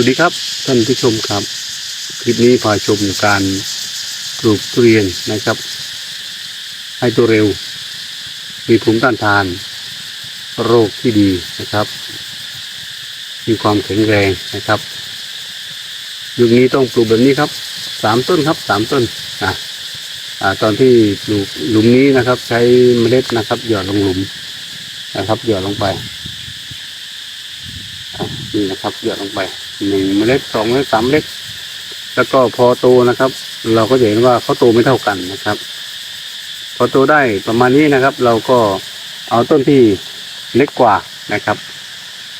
วัสดีครับท่านผู้ชมครับ คลิปนี้พาชมการปลูกทุเรียนนะครับ ให้ตัวเร็ว มีภูมิต้านทาน โรคที่ดีนะครับ มีความแข็งแรงนะครับยุคนี้ต้องปลูกแบบนี้ครับสามต้นครับสามต้นอะอ่าตอนที่ปลูกหลุมนี้นะครับ ใช้เมล็ดนะครับ หยอดลงหลุมนะครับ หยอดลงไป นี่นะครับหยอดลงไปหนึ่งเมล็ดสองเมล็ดสามเมล็ดแล้วก็พอโตนะครับ เราก็จะเห็นว่าเขาโตไม่เท่ากันนะครับ พอโตได้ประมาณนี้นะครับ เราก็เอาต้นที่เล็กกว่านะครับ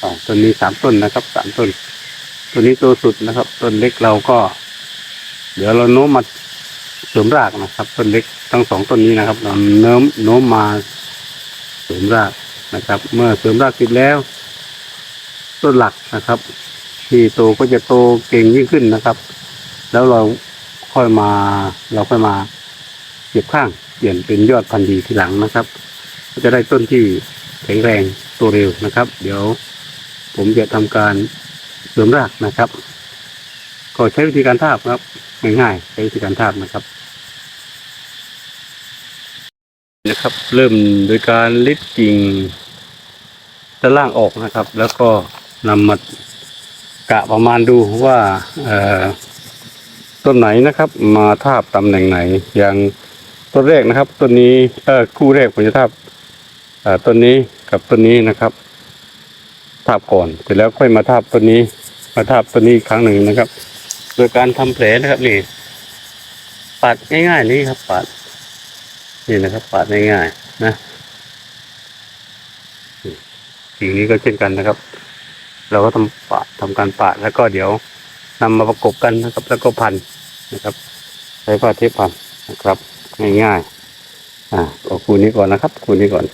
อ่าต้นนี้สามต้นนะครับสามต้นตัวนี้ตัวสุดนะครับ ต้นเล็กเราก็ เดี๋ยวเราโน้มมาเสริมรากนะครับต้นเล็กทั้งสองต้นนี้นะครับเราเน้มโน้มมาเสริมรากนะครับ เมื่อเสริมรากติดแล้ว ต้นหลักนะครับ ที่โตก็จะโตเก่งยิ่งขึ้นนะครับ แล้วเราค่อยมาเราค่อยมาเก็บข้างเปลี่ยนเป็นยอดพันธุ์ดีทีหลังนะครับ ก็จะได้ต้นที่แข็งแรงโตเร็วนะครับ เดี๋ยวผมจะทำการเสริมรากนะครับ ก็ใช้วิธีการทาบครับง่ายๆใช้วิธีการทาบนะครับนะครับ เริ่มโดยการลิดกิ่งด้านล่างออกนะครับ แล้วก็ นำมากะประมาณดูว่าต้นไหนนะครับ มาทาบตำแหน่งไหน อย่างต้นแรกนะครับต้นนี้เออคู่แรกผมจะทาบต้นนี้กับต้นนี้นะครับ ทาบก่อนเสร็จแล้วค่อยมาทาบต้นนี้ มาทาบต้นนี้อีกครั้งหนึ่งนะครับ โดยการทำแผลนะครับนี่ปาดง่ายๆนี่ครับปาดนี่นะครับปาดง่ายๆนะสิ่งนี้ก็เช่นกันนะครับ เราก็ทำปาทำการปาแล้วก็เดี๋ยวนำมาประกบกันนะครับ แล้วก็พันนะครับ ใช้ผ้าเทปพันนะครับ ง่ายๆอ่าเอาคูนี้ก่อนนะครับ คูนี้ก่อน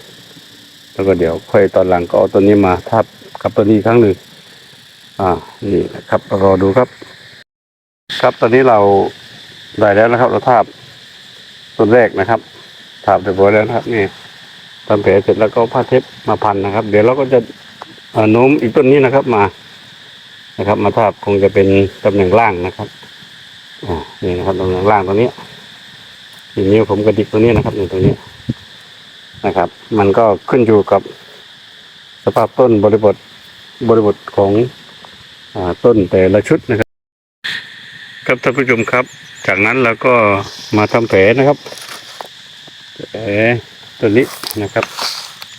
แล้วก็เดี๋ยวค่อยตอนหลังก็เอาตัวนี้มาทับกับตัวนี้อีกครั้งหนึ่งอ่านี่นะครับรอดูครับ ครับตอนนี้เราได้แล้วนะครับ เราทาบต้นแรกนะครับทาบเรียบร้อยแล้วนะครับนี่ทำแผลเสร็จแล้วก็ผ้าเทปมาพันนะครับ เดี๋ยวเราก็จะ โน้มอีกต้นนี้นะครับมา นะครับ มาทาบคงจะเป็นตำแหน่งล่างนะครับอ่านี่นะครับตำแหน่งล่างตรงนี้ทีนี้วผมกระดิกตรงนี้นะครับอยู่ตรงนี้นะครับ มันก็ขึ้นอยู่กับ สภาพต้นบริบทบริบทของอาต้นแต่ละชุดนะครับ ครับท่านผู้ชมครับ จากนั้นเราก็มาทำแผลนะครับแผลตัวนี้นะครับ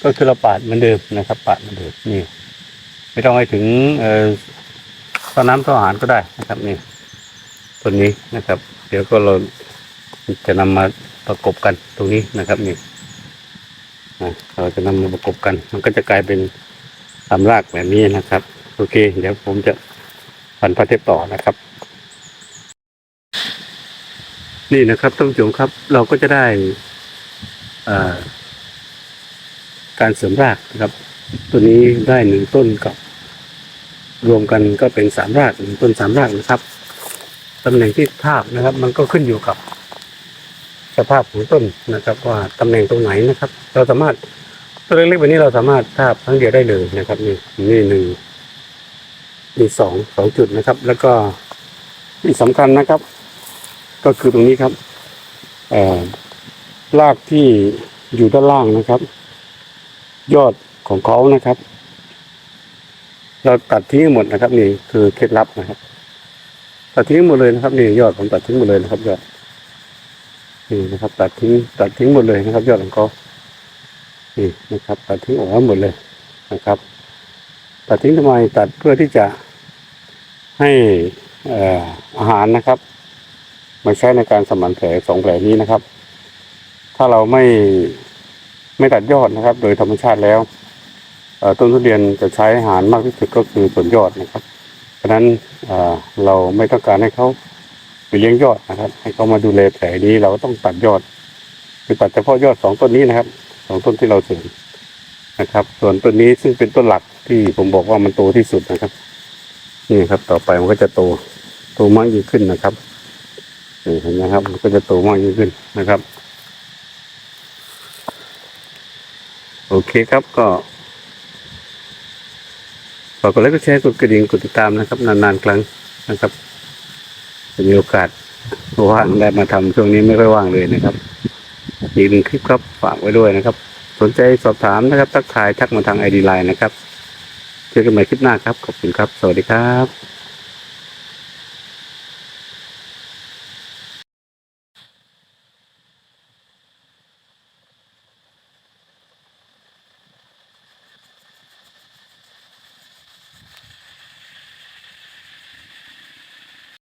ก็คือเราปาดเหมือนเดิมนะครับ ปาดเหมือนเดิมนี่ ไม่ต้องให้ถึงเอ่อต้นน้ำต้นอาหารก็ได้นะครับนี่ตัวนี้นะครับ เดี๋ยวก็เราจะนำมาประกบกันตรงนี้นะครับนี่เราจะนำมาประกบกัน มันก็จะกลายเป็นลำรากแบบนี้นะครับ โอเค เดี๋ยวผมจะพันผ้าเทปต่อนะครับ นี่นะครับท่านผู้ชมครับ เราก็จะได้การเสริมรากนะครับ ตัวนี้ได้หนึ่งต้นกับ รวมกันก็เป็นสามรากหนึ่งต้นสามรากนะครับตำแหน่งที่ทาบนะครับ มันก็ขึ้นอยู่กับ สภาพของต้นนะครับ ว่าตำแหน่งตรงไหนนะครับ เราสามารถตัวเล็กๆแบบนี้เราสามารถทาบครั้งเดียวได้เลยนะครับ นี่นี่หนึ่งนี่สองสองจุดนะครับ แล้วก็ที่สำคัญนะครับ ก็คือตรงนี้ครับเอ่อรากที่อยู่ด้านล่างนะครับ ยอดของเขานะครับ เราตัดทิ้งหมดนะครับ นี่คือเคล็ดลับนะครับ ตัดทิ้งหมดเลยนะครับ นี่ยอดผมตัดทิ้งหมดเลยนะครับ ยอดนี่นะครับ ตัดทิ้งตัดทิ้งหมดเลยนะครับ ยอดของเขานี่นะครับ ตัดทิ้งออกหมดเลยนะครับ ตัดทิ้งทำไมตัดเพื่อที่จะให้อาหารนะครับมาใช้ในการสมานแผลสองแผลนี้นะครับ ถ้าเราไม่ไม่ตัดยอดนะครับ โดยธรรมชาติแล้ว ต้นทุเรียนจะใช้อาหารมากที่สุดก็คือส่วนยอดนะครับ เพราะฉะนั้นเเราไม่ต้องการให้เขาไปเลี้ยงยอดนะครับ ให้เขามาดูแลแผลนี้เราก็ต้องตัดยอดคือตัดเฉพาะยอดสองต้นนี้นะครับสองต้นที่เราถึงนะครับ ส่วนต้นนี้ซึ่งเป็นต้นหลักที่ผมบอกว่ามันโตที่สุดนะครับ นี่ครับ ต่อไปมันก็จะโตโตมากยิ่งขึ้นนะครับนี่เห็นไหมครับ มันก็จะโตมากยิ่งขึ้นนะครับ โอเคครับก็ ฝากกดไลค์กดแชร์กดกระดิ่งกดติดตามนะครับ นานๆครั้งนะครับจะมีโอกาสว่างได้มาทำช่วงนี้ไม่ค่อยว่างเลยนะครับ อีกหนึ่งคลิปครับฝากไว้ด้วยนะครับ สนใจสอบถามนะครับ ทักทายทักมาทางไอดีไลน์นะครับเจอกันใหม่คลิปหน้าครับ ขอบคุณครับ สวัสดีครับ